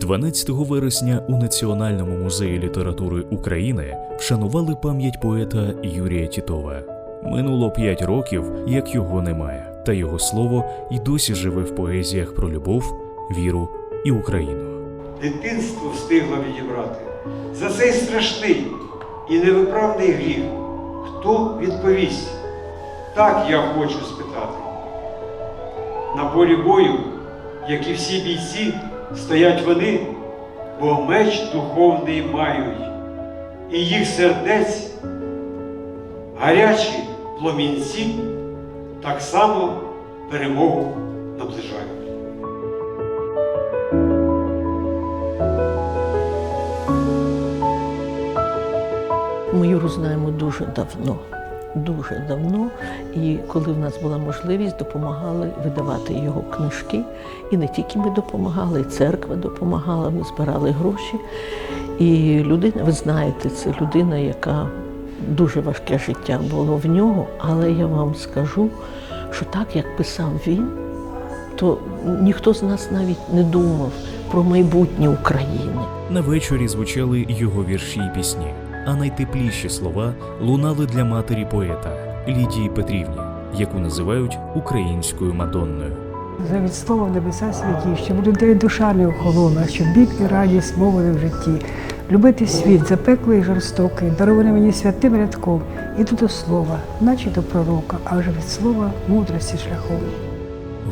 12 вересня у Національному музеї літератури України вшанували пам'ять поета Юрія Тітова. Минуло п'ять років, як його немає, та його слово й досі живе в поезіях про любов, віру і Україну. Дитинство встигло відібрати. За цей страшний і невиправний гріх. Хто відповість? Так я хочу спитати. На полі бою, як і всі бійці, стоять вони, бо меч духовний мають, і їх сердець гарячі пломінці так само перемогу наближають. Ми Юру знаємо дуже давно. Дуже давно, і коли в нас була можливість, допомагали видавати його книжки. І не тільки ми допомагали, і церква допомагала, ми збирали гроші. І людина, ви знаєте, це людина, яка дуже важке життя було в нього, але я вам скажу, що так, як писав він, то ніхто з нас навіть не думав про майбутнє України. На вечорі звучали його вірші й пісні, а найтепліші слова лунали для матері поета Лідії Петрівні, яку називають українською Мадонною. За від слова небеса святі, щоб людей душа не охолола, щоб біль і радість мовили в житті. Любити світ, запеклий і жорстокий, дарований мені святим рядком, іду до слова, наче до пророка, а вже від слова мудрості шляхом.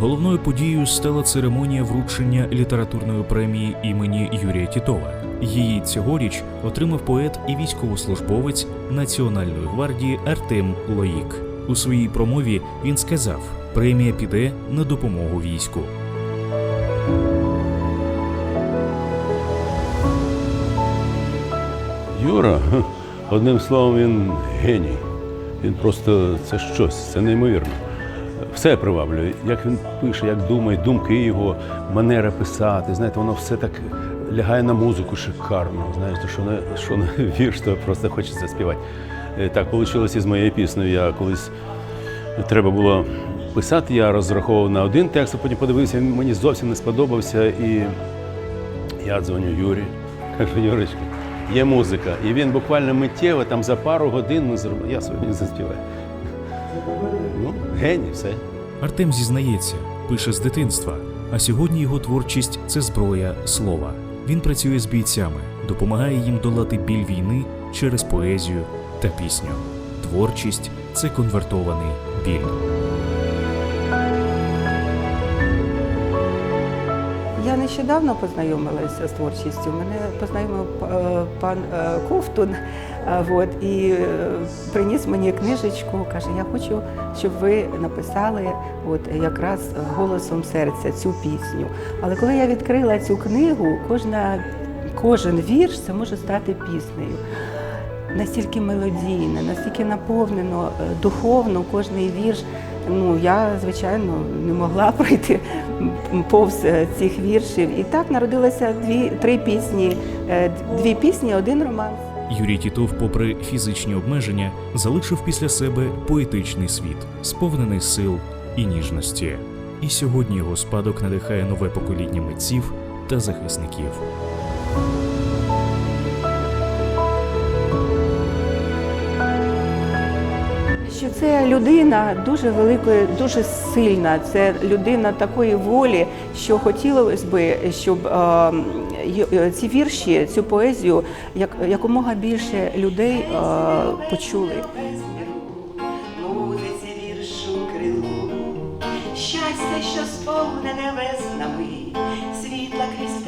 Головною подією стала церемонія вручення літературної премії імені Юрія Тітова. Її цьогоріч отримав поет і військовослужбовець Національної гвардії Артем Лоїк. У своїй промові він сказав: премія піде на допомогу війську. Юра, одним словом, він геній. Він просто це щось, це неймовірно. Все приваблює. Як він пише, як думає, думки його, манера писати. Знаєте, воно все так лягає на музику шикарно. Знаєте, що не, що не вірш, то просто хочеться співати. Е, Так вийшло із моєю піснею. Я колись треба було писати, я розраховував на один текст, а потім подивився, він мені зовсім не сподобався. І я дзвоню Юрі, кажу, Юрочка, є музика. І він буквально миттєво, там за пару годин ми зробили. Я сьогодні заспіваю. Ну, геній, все. Артем зізнається, пише з дитинства, а сьогодні його творчість це зброя слова. Він працює з бійцями, допомагає їм долати біль війни через поезію та пісню. Творчість це конвертований біль. Нещодавно познайомилася з творчістю. Мене познайомив е, пан е, Ковтун е, от, і приніс мені книжечку. Каже, я хочу, щоб ви написали от, якраз голосом серця цю пісню. Але коли я відкрила цю книгу, кожна, кожен вірш це може стати піснею. Настільки мелодійне, настільки наповнено е, духовно кожний вірш. Ну я звичайно не могла пройти повз е, цих віршів. І так народилося дві три пісні, е, дві пісні, один роман. Юрій Тітов, попри фізичні обмеження, залишив після себе поетичний світ, сповнений сил і ніжності. І сьогодні його спадок надихає нове покоління митців та захисників. Що це людина дуже великої, дуже сильна. Це людина такої волі, що хотілося би, щоб е, ці вірші, цю поезію, як якомога більше людей е, почули. Щастя, що сповнене веснами, світла крізь